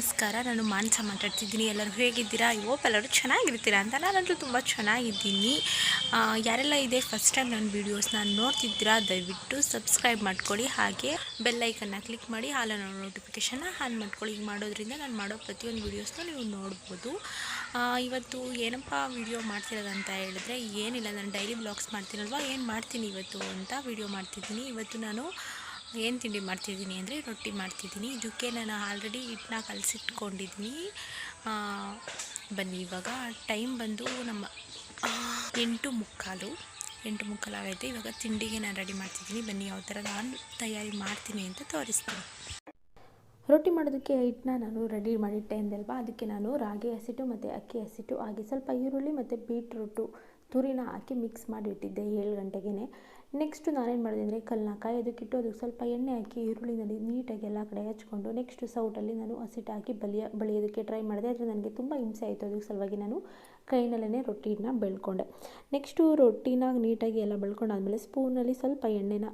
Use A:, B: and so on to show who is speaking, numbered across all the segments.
A: ನಮಸ್ಕಾರ, ನಾನು ಮಾನಸ ಮಾತಾಡ್ತಿದ್ದೀನಿ. ಎಲ್ಲರೂ ಹೇಗಿದ್ದೀರಾ? ಹೋಪ್ ಎಲ್ಲರೂ ಚೆನ್ನಾಗಿರ್ತೀರಾ ಅಂತ. ನಾನಂತೂ ತುಂಬ ಚೆನ್ನಾಗಿದ್ದೀನಿ. ಯಾರೆಲ್ಲ ಇದೆ? ಫಸ್ಟ್ ಟೈಮ್ ನನ್ನ ವೀಡಿಯೋಸ್ನ ನೋಡ್ತಿದ್ದೀರಾ, ದಯವಿಟ್ಟು ಸಬ್ಸ್ಕ್ರೈಬ್ ಮಾಡ್ಕೊಳ್ಳಿ. ಹಾಗೆ ಬೆಲ್ಲೈಕನ್ನ ಕ್ಲಿಕ್ ಮಾಡಿ ಹಾಲನ್ನು ನೋಟಿಫಿಕೇಷನ್ನ ಆನ್ ಮಾಡ್ಕೊಳ್ಳಿ. ಈಗ ಮಾಡೋದ್ರಿಂದ ನಾನು ಮಾಡೋ ಪ್ರತಿಯೊಂದು ವೀಡಿಯೋಸ್ನ ನೀವು ನೋಡ್ಬೋದು. ಇವತ್ತು ಏನಪ್ಪ ವೀಡಿಯೋ ಮಾಡ್ತಿರೋದಂತ ಹೇಳಿದ್ರೆ, ಏನಿಲ್ಲ. ನಾನು ಡೈಲಿ ಬ್ಲಾಗ್ಸ್ ಮಾಡ್ತೀನಲ್ವ? ಏನು ಮಾಡ್ತೀನಿ ಇವತ್ತು ಅಂತ ವೀಡಿಯೋ ಮಾಡ್ತಿದ್ದೀನಿ. ಇವತ್ತು ನಾನು ಏನು ತಿಂಡಿ ಮಾಡ್ತಿದ್ದೀನಿ ಅಂದರೆ ರೊಟ್ಟಿ ಮಾಡ್ತಿದ್ದೀನಿ. ಇದಕ್ಕೆ ನಾನು ಆಲ್ರೆಡಿ ಹಿಟ್ಟನ್ನ ಕಲಸಿಟ್ಕೊಂಡಿದ್ದೀನಿ ಬನ್ನಿ, ಇವಾಗ ಟೈಮ್ ಬಂದು ನಮ್ಮ ಎಂಟು ಮುಕ್ಕಾಲು ಎಂಟು ಮುಕ್ಕಾಲು ಆಗೈತೆ ಇವಾಗ ತಿಂಡಿಗೆ ನಾನು ರೆಡಿ ಮಾಡ್ತಿದ್ದೀನಿ ಬನ್ನಿ, ಯಾವ ಥರ ನಾನು ತಯಾರಿ ಮಾಡ್ತೀನಿ ಅಂತ ತೋರಿಸ್ತೀನಿ.
B: ರೊಟ್ಟಿ ಮಾಡೋದಕ್ಕೆ ಹಿಟ್ಟನ್ನ ನಾನು ರೆಡಿ ಮಾಡಿಟ್ಟೆ ಅಂದಲ್ವಾ? ಅದಕ್ಕೆ ನಾನು ರಾಗಿ ಹಸಿಟ್ಟು ಮತ್ತು ಅಕ್ಕಿ ಹಸಿಟ್ಟು ಹಾಗೆ ಸ್ವಲ್ಪ ಈರುಳ್ಳಿ ಮತ್ತು ಬೀಟ್ರೂಟು ತುರಿನ ಹಾಕಿ ಮಿಕ್ಸ್ ಮಾಡಿಟ್ಟಿದ್ದೆ ಏಳು ಗಂಟೆಗೆ ನೆಕ್ಸ್ಟು ನಾನೇನು ಮಾಡಿದೆ ಅಂದರೆ ಕಲ್ಲನ್ನ ಕಾಯೋದಕ್ಕಿಟ್ಟು ಅದಕ್ಕೆ ಸ್ವಲ್ಪ ಎಣ್ಣೆ ಹಾಕಿ ಈರುಳ್ಳಿನಲ್ಲಿ ನೀಟಾಗಿ ಎಲ್ಲ ಕಡೆ ಹಚ್ಕೊಂಡು ನೆಕ್ಸ್ಟ್ ಸೌಟಲ್ಲಿ ನಾನು ಹಸಿಟ್ಟು ಹಾಕಿ ಬಲಿಯ, ಬಳಿಯೋದಕ್ಕೆ ಟ್ರೈ ಮಾಡಿದೆ. ಆದರೆ ನನಗೆ ತುಂಬ ಹಿಂಸೆ ಆಯಿತು. ಅದಕ್ಕೆ ಸಲುವಾಗಿ ನಾನು ಕೈನಲ್ಲೇ ರೊಟ್ಟಿನ ಬೆಳ್ಕೊಂಡೆ. ನೆಕ್ಸ್ಟು ರೊಟ್ಟಿನ ನೀಟಾಗಿ ಎಲ್ಲ ಬೆಳ್ಕೊಂಡಾದಮೇಲೆ ಸ್ಪೂನಲ್ಲಿ ಸ್ವಲ್ಪ ಎಣ್ಣೆನ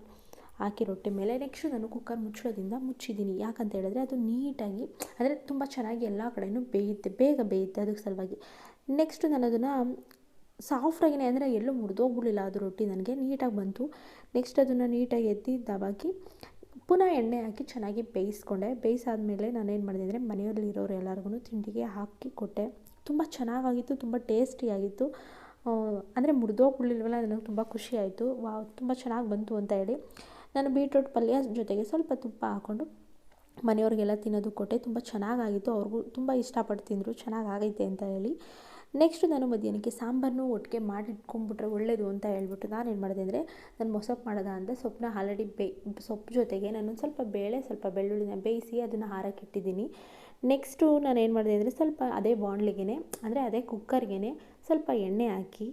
B: ಹಾಕಿ ರೊಟ್ಟಿ ಮೇಲೆ ನೆಕ್ಸ್ಟು ನಾನು ಕುಕ್ಕರ್ ಮುಚ್ಚಳದಿಂದ ಮುಚ್ಚಿದ್ದೀನಿ. ಯಾಕಂತ ಹೇಳಿದ್ರೆ ಅದು ನೀಟಾಗಿ, ಅಂದರೆ ತುಂಬ ಚೆನ್ನಾಗಿ ಎಲ್ಲ ಕಡೆಯೂ ಬೇಯುತ್ತೆ, ಬೇಗ ಬೇಯುತ್ತೆ ಅದಕ್ಕೆ ಸಲುವಾಗಿ. ನೆಕ್ಸ್ಟು ನಾನು ಅದನ್ನು ಸಾಫ್ಟಾಗಿನೇ ಅಂದರೆ ಎಲ್ಲೂ ಮುರಿದೋಗ್ಬಿಡಲಿಲ್ಲ ಅದು ರೊಟ್ಟಿ ನನಗೆ, ನೀಟಾಗಿ ಬಂತು. ನೆಕ್ಸ್ಟ್ ಅದನ್ನು ನೀಟಾಗಿ ಎತ್ತಿ ದಬಾಕಿ ಪುನಃ ಎಣ್ಣೆ ಹಾಕಿ ಚೆನ್ನಾಗಿ ಬೇಯಿಸ್ಕೊಂಡೆ. ಬೇಯಿಸಾದ್ಮೇಲೆ ನಾನೇನು ಮಾಡಿದೆ ಅಂದರೆ ಮನೆಯಲ್ಲಿ ಇರೋರು ಎಲ್ಲರಿಗೂ ತಿಂಡಿಗೆ ಹಾಕಿ ಕೊಟ್ಟೆ. ತುಂಬ ಚೆನ್ನಾಗಾಗಿತ್ತು, ತುಂಬ ಟೇಸ್ಟಿಯಾಗಿತ್ತು. ಅಂದರೆ ಮುರಿದೋಗ್ಬಿಡ್ಲಿಲ್ವಲ್ಲ, ನನಗೆ ತುಂಬ ಖುಷಿ ಆಯಿತು ವಾ ತುಂಬ ಚೆನ್ನಾಗಿ ಬಂತು ಅಂತ ಹೇಳಿ ನಾನು ಬೀಟ್ರೋಟ್ ಪಲ್ಯ ಜೊತೆಗೆ ಸ್ವಲ್ಪ ತುಪ್ಪ ಹಾಕ್ಕೊಂಡು ಮನೆಯವ್ರಿಗೆಲ್ಲ ತಿನ್ನೋದು ಕೊಟ್ಟೆ. ತುಂಬ ಚೆನ್ನಾಗಾಗಿತ್ತು, ಅವ್ರಿಗೂ ತುಂಬ ಇಷ್ಟಪಟ್ಟು ತಿಂದರು, ಚೆನ್ನಾಗಾಗೈತೆ ಅಂತ ಹೇಳಿ. ನೆಕ್ಸ್ಟ್ ನಾನು ಮಧ್ಯಾಹ್ನಕ್ಕೆ ಸಾಂಬಾರನ್ನು ಒಟ್ಟಿಗೆ ಮಾಡಿಟ್ಕೊಂಡ್ಬಿಟ್ರೆ ಒಳ್ಳೆಯದು ಅಂತ ಹೇಳ್ಬಿಟ್ಟು ನಾನು ಏನು ಮಾಡಿದೆ ಅಂದರೆ ನಾನು ಮೊಸಪ್ಪು ಮಾಡೋದ ಅಂದರೆ ಸೊಪ್ಪನ್ನ ಆಲ್ರೆಡಿ ಬೇ, ಸೊಪ್ಪು ಜೊತೆಗೆ ನಾನು ಸ್ವಲ್ಪ ಬೇಳೆ, ಸ್ವಲ್ಪ ಬೆಳ್ಳುಳ್ಳಿನ ಬೇಯಿಸಿ ಅದನ್ನು ಹಾರಕ್ಕಿಟ್ಟಿದ್ದೀನಿ ನೆಕ್ಸ್ಟು ನಾನು ಏನು ಮಾಡಿದೆ ಅಂದರೆ ಸ್ವಲ್ಪ ಅದೇ ಬಾಣಲಿಗೆ ಅಂದರೆ ಅದೇ ಕುಕ್ಕರ್ಗೆ ಸ್ವಲ್ಪ ಎಣ್ಣೆ ಹಾಕಿ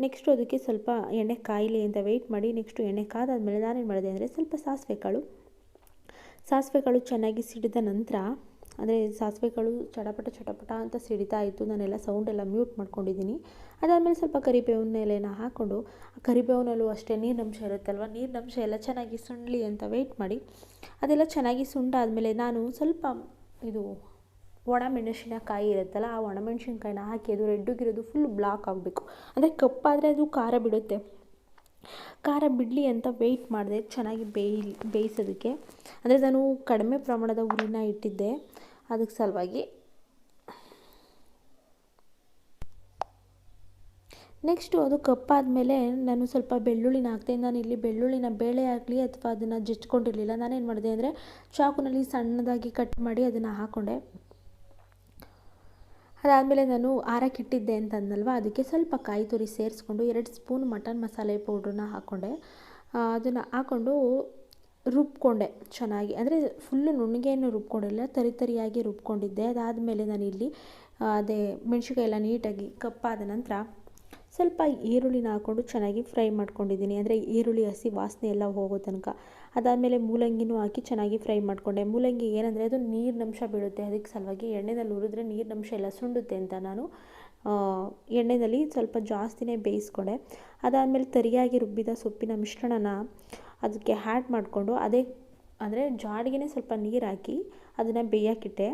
B: ನೆಕ್ಸ್ಟು ಅದಕ್ಕೆ ಸ್ವಲ್ಪ ಎಣ್ಣೆ ಕಾಯಿಲೆ ಅಂತ ವೆಯ್ಟ್ ಮಾಡಿ ನೆಕ್ಸ್ಟು ಎಣ್ಣೆ ಕಾದಾದಮೇಲೆ ನಾನೇನು ಮಾಡಿದೆ ಅಂದರೆ ಸ್ವಲ್ಪ ಸಾಸಿವೆ ಕಾಳು ಸಾಸಿವೆ ಕಾಳು ಚೆನ್ನಾಗಿ ಸಿಡಿದ ನಂತರ ಅಂದರೆ ಸಾಸಿವೆಗಳು ಚಟಪಟ ಚಟಪಟ ಅಂತ ಸಿಡಿತಾ ಇತ್ತು. ನಾನೆಲ್ಲ ಸೌಂಡೆಲ್ಲ ಮ್ಯೂಟ್ ಮಾಡ್ಕೊಂಡಿದ್ದೀನಿ. ಅದಾದಮೇಲೆ ಸ್ವಲ್ಪ ಕರಿಬೇವಿನ ಎಲೆನ ಹಾಕ್ಕೊಂಡು ಆ ಕರಿಬೇವಿನಲ್ಲೂ ಅಷ್ಟೇ ನೀರಿನಂಶ ಇರುತ್ತಲ್ವ? ನೀರಿನಂಶ ಎಲ್ಲ ಚೆನ್ನಾಗಿ ಸುಂಡ್ಲಿ ಅಂತ ವೆಯ್ಟ್ ಮಾಡಿ. ಅದೆಲ್ಲ ಚೆನ್ನಾಗಿ ಸುಂಡಾದಮೇಲೆ ನಾನು ಸ್ವಲ್ಪ ಇದು ಒಣಮೆಣಸಿನಕಾಯಿ ಇರುತ್ತಲ್ಲ, ಆ ಒಣಮೆಣಸಿನಕಾಯಿನ ಹಾಕಿ ಅದು ರೆಡ್ಡುಗಿರೋದು ಫುಲ್ ಬ್ಲಾಕ್ ಆಗಬೇಕು. ಅಂದರೆ ಕಪ್ಪಾದರೆ ಅದು ಖಾರ ಬಿಡುತ್ತೆ. ಖಾರ ಬಿಡಲಿ ಅಂತ ವೆಯ್ಟ್ ಮಾಡಿದೆ, ಚೆನ್ನಾಗಿ ಬೇಯಿ, ಬೇಯಿಸೋದಕ್ಕೆ. ಅಂದರೆ ನಾನು ಕಡಿಮೆ ಪ್ರಮಾಣದ ಹುರಿನ ಇಟ್ಟಿದ್ದೆ. ಅದಕ್ಕೆ ಸಲುವಾಗಿ ನೆಕ್ಸ್ಟು ಅದು ಕಪ್ಪಾದಮೇಲೆ ನಾನು ಸ್ವಲ್ಪ ಬೆಳ್ಳುಳ್ಳಿನ ಹಾಕ್ತೀನಿ ನಾನು ಇಲ್ಲಿ ಬೆಳ್ಳುಳ್ಳಿನ ಬೇಳೆ ಆಗಲಿ ಅಥವಾ ಅದನ್ನು ಜಜ್ಕೊಂಡಿರಲಿಲ್ಲ ನಾನೇನು ಮಾಡಿದೆ ಅಂದರೆ, ಚಾಕುನಲ್ಲಿ ಸಣ್ಣದಾಗಿ ಕಟ್ ಮಾಡಿ ಅದನ್ನು ಹಾಕ್ಕೊಂಡೆ ಅದಾದಮೇಲೆ ನಾನು ಆರಕ್ಕಿಟ್ಟಿದ್ದೆ ಅಂತ ಅಂದಲ್ವ ಅದಕ್ಕೆ ಸ್ವಲ್ಪ ಕಾಯಿ ತುರಿ ಸೇರಿಸ್ಕೊಂಡು ಎರಡು ಸ್ಪೂನ್ ಮಟನ್ ಮಸಾಲೆ ಪೌಡ್ರನ್ನ ಹಾಕ್ಕೊಂಡೆ. ಅದನ್ನು ಹಾಕ್ಕೊಂಡು ರುಬ್ಕೊಂಡೆ ಚೆನ್ನಾಗಿ. ಅಂದರೆ ಫುಲ್ಲು ನುಣ್ಣಗೆಯನ್ನು ರುಬ್ಕೊಂಡಿಲ್ಲ, ತರಿ ತರಿಯಾಗಿ ರುಬ್ಕೊಂಡಿದ್ದೆ. ಅದಾದಮೇಲೆ ನಾನು ಇಲ್ಲಿ ಅದೇ ಮೆಣಸಿಕಾಯಿ ಎಲ್ಲ ನೀಟಾಗಿ ಕಪ್ಪಾದ ನಂತರ ಸ್ವಲ್ಪ ಈರುಳ್ಳಿನ ಹಾಕ್ಕೊಂಡು ಚೆನ್ನಾಗಿ ಫ್ರೈ ಮಾಡ್ಕೊಂಡಿದ್ದೀನಿ. ಅಂದರೆ ಈರುಳ್ಳಿ, ಹಸಿ ವಾಸನೆ ಎಲ್ಲ ಹೋಗೋ ತನಕ. ಅದಾದಮೇಲೆ ಮೂಲಂಗಿನೂ ಹಾಕಿ ಚೆನ್ನಾಗಿ ಫ್ರೈ ಮಾಡಿಕೊಂಡೆ. ಮೂಲಂಗಿ ಏನಂದರೆ ಅದು ನೀರಿನಂಶ ಬೀಳುತ್ತೆ. ಅದಕ್ಕೆ ಸಲುವಾಗಿ ಎಣ್ಣೆನಲ್ಲಿ ಹುರಿದ್ರೆ ನೀರಿನಂಶ ಎಲ್ಲ ಸುಂಡುತ್ತೆ ಅಂತ ನಾನು ಎಣ್ಣೆಯಲ್ಲಿ ಸ್ವಲ್ಪ ಜಾಸ್ತಿನೇ ಬೇಯಿಸ್ಕೊಂಡೆ. ಅದಾದಮೇಲೆ ತರಿಯಾಗಿ ರುಬ್ಬಿದ ಸೊಪ್ಪಿನ ಮಿಶ್ರಣನ ಅದಕ್ಕೆ ಹ್ಯಾಡ್ ಮಾಡಿಕೊಂಡು ಅದೇ, ಅಂದರೆ ಜಾಡಿಗೆನೇ ಸ್ವಲ್ಪ ನೀರು ಹಾಕಿ ಅದನ್ನು ಬೇಯೋಕ್ಕಿಟ್ಟೆ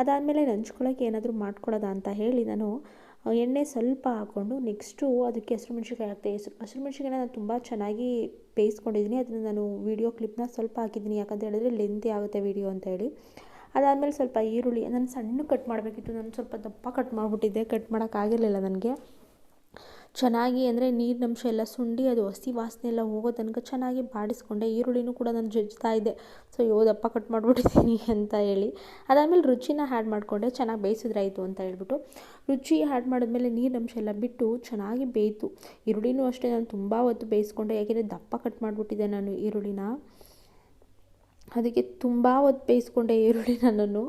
B: ಅದಾದಮೇಲೆ ನಂಚ್ಕೊಳ್ಳೋಕೆ ಏನಾದರೂ ಮಾಡ್ಕೊಳ್ಳೋದಾ ಅಂತ ಹೇಳಿ ನಾನು ಎಣ್ಣೆ ಸ್ವಲ್ಪ ಹಾಕ್ಕೊಂಡು ನೆಕ್ಸ್ಟು ಅದಕ್ಕೆ ಹಸಿರು ಮೆಣ್ಸಿನ್ಕಾಯಿ ಹೆಸರು ಹಸಿರು ಮೆಣ್ಸಿನ್ಕಾಯಿನ ನಾನು ತುಂಬ ಚೆನ್ನಾಗಿ ಬೇಯಿಸ್ಕೊಂಡಿದ್ದೀನಿ ಅದನ್ನು ನಾನು ವೀಡಿಯೋ ಕ್ಲಿಪ್ನ ಸ್ವಲ್ಪ ಹಾಕಿದ್ದೀನಿ ಯಾಕಂತ ಹೇಳಿದ್ರೆ ಲೆಂತಿ ಆಗುತ್ತೆ ವೀಡಿಯೋ ಅಂತ ಹೇಳಿ. ಅದಾದಮೇಲೆ ಸ್ವಲ್ಪ ಈರುಳ್ಳಿ ನಾನು ಸಣ್ಣ ಕಟ್ ಮಾಡಬೇಕಿತ್ತು. ನಾನು ಸ್ವಲ್ಪ ದಪ್ಪ ಕಟ್ ಮಾಡಿಬಿಟ್ಟಿದ್ದೆ. ಕಟ್ ಮಾಡೋಕ್ಕಾಗಿರಲಿಲ್ಲ ನನಗೆ. ಚೆನ್ನಾಗಿ ಅಂದರೆ ನೀರಿನಂಶ ಎಲ್ಲ ಸುಂಡಿ, ಅದು ಹಸಿ ವಾಸನೆ ಎಲ್ಲ ಹೋಗೋ ತನಕ ಚೆನ್ನಾಗಿ ಬಾಡಿಸ್ಕೊಂಡೆ. ಈರುಳ್ಳಿನೂ ಕೂಡ ನಾನು ಜಜ್ತಾ ಇದ್ದೆ. ಸೊ ಯೋ ದಪ್ಪ ಕಟ್ ಮಾಡಿಬಿಟ್ಟಿದ್ದೀನಿ ಅಂತ ಹೇಳಿ. ಅದಾದಮೇಲೆ ರುಚಿನ ಹ್ಯಾಡ್ ಮಾಡಿಕೊಂಡೆ. ಚೆನ್ನಾಗಿ ಬೇಯಿಸಿದ್ರಾಯಿತು ಅಂತ ಹೇಳ್ಬಿಟ್ಟು. ರುಚಿ ಹ್ಯಾಡ್ ಮಾಡಿದ್ಮೇಲೆ ನೀರಿನಂಶ ಎಲ್ಲ ಬಿಟ್ಟು ಚೆನ್ನಾಗಿ ಬೇಯಿತು. ಈರುಳ್ಳಿನೂ ಅಷ್ಟೇ, ನಾನು ತುಂಬ ಹೊತ್ತು ಬೇಯಿಸ್ಕೊಂಡೆ. ಯಾಕೆಂದರೆ ದಪ್ಪ ಕಟ್ ಮಾಡಿಬಿಟ್ಟಿದ್ದೆ ನಾನು ಈರುಳ್ಳಿನ. ಅದಕ್ಕೆ ತುಂಬ ಹೊತ್ತು ಬೇಯಿಸ್ಕೊಂಡೆ ಈರುಳ್ಳಿ ನಾನು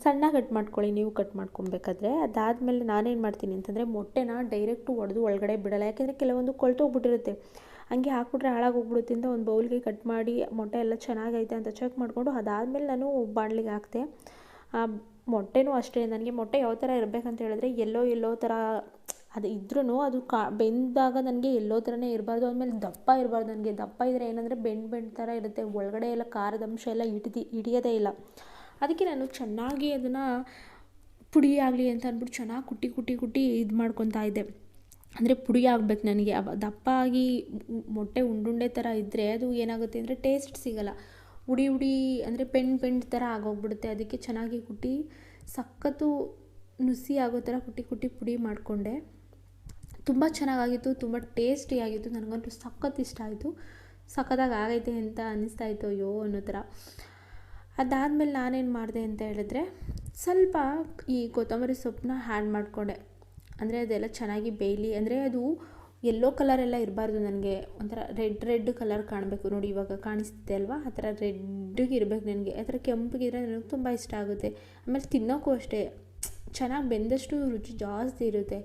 B: ಸಣ್ಣ ಕಟ್ ಮಾಡ್ಕೊಳ್ಳಿ, ನೀವು ಕಟ್ ಮಾಡ್ಕೊಬೇಕಾದ್ರೆ. ಅದಾದಮೇಲೆ ನಾನೇನು ಮಾಡ್ತೀನಿ ಅಂತಂದರೆ ಮೊಟ್ಟೆನ ಡೈರೆಕ್ಟು ಒಡೆದು ಒಳಗಡೆ ಬಿಡಲ್ಲ. ಯಾಕೆಂದರೆ ಕೆಲವೊಂದು ಕೊಳ್ತೋಗ್ಬಿಟ್ಟಿರುತ್ತೆ. ಹಂಗೆ ಹಾಕ್ಬಿಟ್ರೆ ಹಾಳಾಗೋಗ್ಬಿಡುತ್ತೆ ಅಂತ ಒಂದು ಬೌಲ್ಗೆ ಕಟ್ ಮಾಡಿ ಮೊಟ್ಟೆ ಎಲ್ಲ ಚೆನ್ನಾಗೈತೆ ಅಂತ ಚೆಕ್ ಮಾಡಿಕೊಂಡು ಅದಾದಮೇಲೆ ನಾನು ಬಾಣಲಿಗೆ ಹಾಕ್ತೆ. ಮೊಟ್ಟೆನೂ ಅಷ್ಟೇ, ನನಗೆ ಮೊಟ್ಟೆ ಯಾವ ಥರ ಇರಬೇಕಂತ ಹೇಳಿದ್ರೆ ಎಲ್ಲೋ ಎಲ್ಲೋ ಥರ ಅದು ಇದ್ರೂ ಅದು ಕಾ ಬೆಂದಾಗ ನನಗೆ ಎಲ್ಲೋ ಥರನೇ ಇರಬಾರ್ದು. ಆಮೇಲೆ ದಪ್ಪ ಇರಬಾರ್ದು ನನಗೆ. ದಪ್ಪ ಇದ್ದರೆ ಏನಂದರೆ ಬೆಂಡ್ ಬೆಂಡ್ ಥರ ಇರುತ್ತೆ. ಒಳಗಡೆ ಎಲ್ಲ ಖಾರದ ಅಂಶ ಎಲ್ಲ ಹಿಡಿದು ಹಿಡಿಯೋದೇ ಇಲ್ಲ. ಅದಕ್ಕೆ ನಾನು ಚೆನ್ನಾಗಿ ಅದನ್ನು ಪುಡಿ ಆಗಲಿ ಅಂತ ಅಂದ್ಬಿಟ್ಟು ಚೆನ್ನಾಗಿ ಕುಟ್ಟಿ ಕುಟ್ಟಿ ಕುಟ್ಟಿ ಇದು ಮಾಡ್ಕೊತಾ ಇದ್ದೆ. ಅಂದರೆ ಪುಡಿ ಆಗ್ಬೇಕು ನನಗೆ. ದಪ್ಪ ಆಗಿ ಮೊಟ್ಟೆ ಉಂಡುಂಡೆ ಥರ ಇದ್ದರೆ ಅದು ಏನಾಗುತ್ತೆ ಅಂದರೆ ಟೇಸ್ಟ್ ಸಿಗಲ್ಲ. ಉಡಿ ಉಡಿ ಅಂದರೆ ಪೆಣ್ ಪೆಂಡ್ ಥರ ಆಗೋಗ್ಬಿಡುತ್ತೆ. ಅದಕ್ಕೆ ಚೆನ್ನಾಗಿ ಕುಟ್ಟಿ ಸಖತ್ತು ನುಸಿ ಆಗೋ ಥರ ಕುಟ್ಟಿ ಕುಟ್ಟಿ ಪುಡಿ ಮಾಡಿಕೊಂಡೆ. ತುಂಬ ಚೆನ್ನಾಗಾಗಿತ್ತು, ತುಂಬ ಟೇಸ್ಟಿಯಾಗಿತ್ತು ನನಗಂತೂ ಸಖತ್ ಇಷ್ಟ ಆಯಿತು. ಸಖತ್ತಾಗಿ ಆಗೈತೆ ಅಂತ ಅನ್ನಿಸ್ತಾ ಇತ್ತು. ಅಯ್ಯೋ ಅನ್ನೋ ಥರ ಅದಾದಮೇಲೆ ನಾನೇನು ಮಾಡಿದೆ ಅಂತ ಹೇಳಿದ್ರೆ ಸ್ವಲ್ಪ ಈ ಕೊತ್ತಂಬರಿ ಸೊಪ್ಪನ್ನ ಹ್ಯಾಂಡ್ ಮಾಡಿಕೊಂಡೆ. ಅಂದರೆ ಅದೆಲ್ಲ ಚೆನ್ನಾಗಿ ಬೇಯಲಿ. ಅಂದರೆ ಅದು ಎಲ್ಲೋ ಕಲರ್ ಎಲ್ಲ ಇರಬಾರ್ದು ನನಗೆ. ಒಂಥರ ರೆಡ್ ರೆಡ್ ಕಲರ್ ಕಾಣಬೇಕು. ನೋಡಿ ಇವಾಗ ಕಾಣಿಸ್ತಿದೆ ಅಲ್ವಾ? ಆ ಥರ ರೆಡ್ಡಿಗೆ ಇರಬೇಕು ನನಗೆ. ಆ ಥರ ಕೆಂಪಗಿದ್ರೆ ನನಗೆ ತುಂಬ ಇಷ್ಟ ಆಗುತ್ತೆ. ಆಮೇಲೆ ತಿನ್ನೋಕ್ಕೂ ಅಷ್ಟೇ. ಚೆನ್ನಾಗಿ ಬೆಂದಷ್ಟು ರುಚಿ ಜಾಸ್ತಿ ಇರುತ್ತೆ.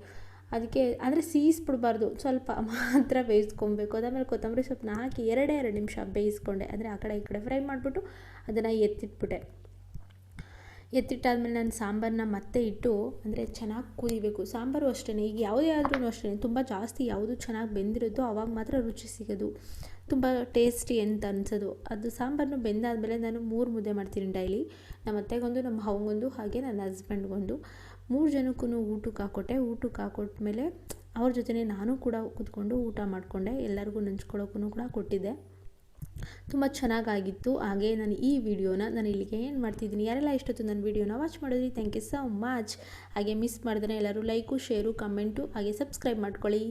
B: ಅದಕ್ಕೆ ಅಂದರೆ ಸೀಸ್ಬಿಡ್ಬಾರ್ದು. ಸ್ವಲ್ಪ ಮಾತ್ರ ಬೇಯಿಸ್ಕೊಬೇಕು. ಅದಾದಮೇಲೆ ಕೊತ್ತಂಬರಿ ಸೊಪ್ಪನ್ನ ಹಾಕಿ ಎರಡೇ ಎರಡು ನಿಮಿಷ ಬೇಯಿಸ್ಕೊಂಡೆ. ಅಂದರೆ ಆ ಕಡೆ ಈ ಕಡೆ ಫ್ರೈ ಮಾಡಿಬಿಟ್ಟು ಅದನ್ನು ಎತ್ತಿಟ್ಬಿಟ್ಟೆ. ಎತ್ತಿಟ್ಟಾದ್ಮೇಲೆ ನಾನು ಸಾಂಬಾರನ್ನ ಮತ್ತೆ ಇಟ್ಟು, ಅಂದರೆ ಚೆನ್ನಾಗಿ ಕುದಿಬೇಕು. ಸಾಂಬಾರು ಅಷ್ಟೇ ಈಗ ಯಾವುದೇ ಆದ್ರೂ ಅಷ್ಟೇ ತುಂಬ ಜಾಸ್ತಿ ಯಾವುದು ಚೆನ್ನಾಗಿ ಬೆಂದಿರುತ್ತೋ ಅವಾಗ ಮಾತ್ರ ರುಚಿ ಸಿಗೋದು. ತುಂಬ ಟೇಸ್ಟಿ ಅಂತ ಅನ್ಸೋದು. ಅದು ಸಾಂಬಾರನ್ನು ಬೆಂದಾದಮೇಲೆ ನಾನು ಮೂರು ಮುದ್ದೆ ಮಾಡ್ತೀನಿ ಡೈಲಿ. ನಮ್ಮ ಅತ್ತೆಗೊಂದು, ನಮ್ಮ ಅವ್ಗೊಂದು, ಹಾಗೆ ನನ್ನ ಹಸ್ಬೆಂಡ್ಗೊಂದು. ಮೂರು ಜನಕ್ಕೂ ಊಟಕ್ಕೆ ಹಾಕೊಟ್ಟೆ. ಊಟಕ್ಕೆ ಹಾಕೊಟ್ಮೇಲೆ ಅವ್ರ ಜೊತೆನೇ ನಾನು ಕೂಡ ಕೂತ್ಕೊಂಡು ಊಟ ಮಾಡಿಕೊಂಡೆ. ಎಲ್ಲರಿಗೂ ನೆಂಚ್ಕೊಳ್ಳೋಕ್ಕೂ ಕೂಡ ಕೊಟ್ಟಿದ್ದೆ. ತುಂಬ ಚೆನ್ನಾಗಾಗಿತ್ತು. ಹಾಗೆ ನಾನು ಈ ವಿಡಿಯೋನ ನಾನು ಇಲ್ಲಿಗೆ ಏನು ಮಾಡ್ತಿದ್ದೀನಿ. ಯಾರೆಲ್ಲ ಇಷ್ಟೊತ್ತು ನನ್ನ ವಿಡಿಯೋನ ವಾಚ್ ಮಾಡಿದ್ರಿ ಥ್ಯಾಂಕ್ ಯು ಸೊ ಮಚ್ ಹಾಗೆ ಮಿಸ್ ಮಾಡಿದ್ರೆ ಎಲ್ಲರೂ ಲೈಕು ಶೇರು ಕಮೆಂಟು ಹಾಗೆ ಸಬ್ಸ್ಕ್ರೈಬ್ ಮಾಡ್ಕೊಳ್ಳಿ.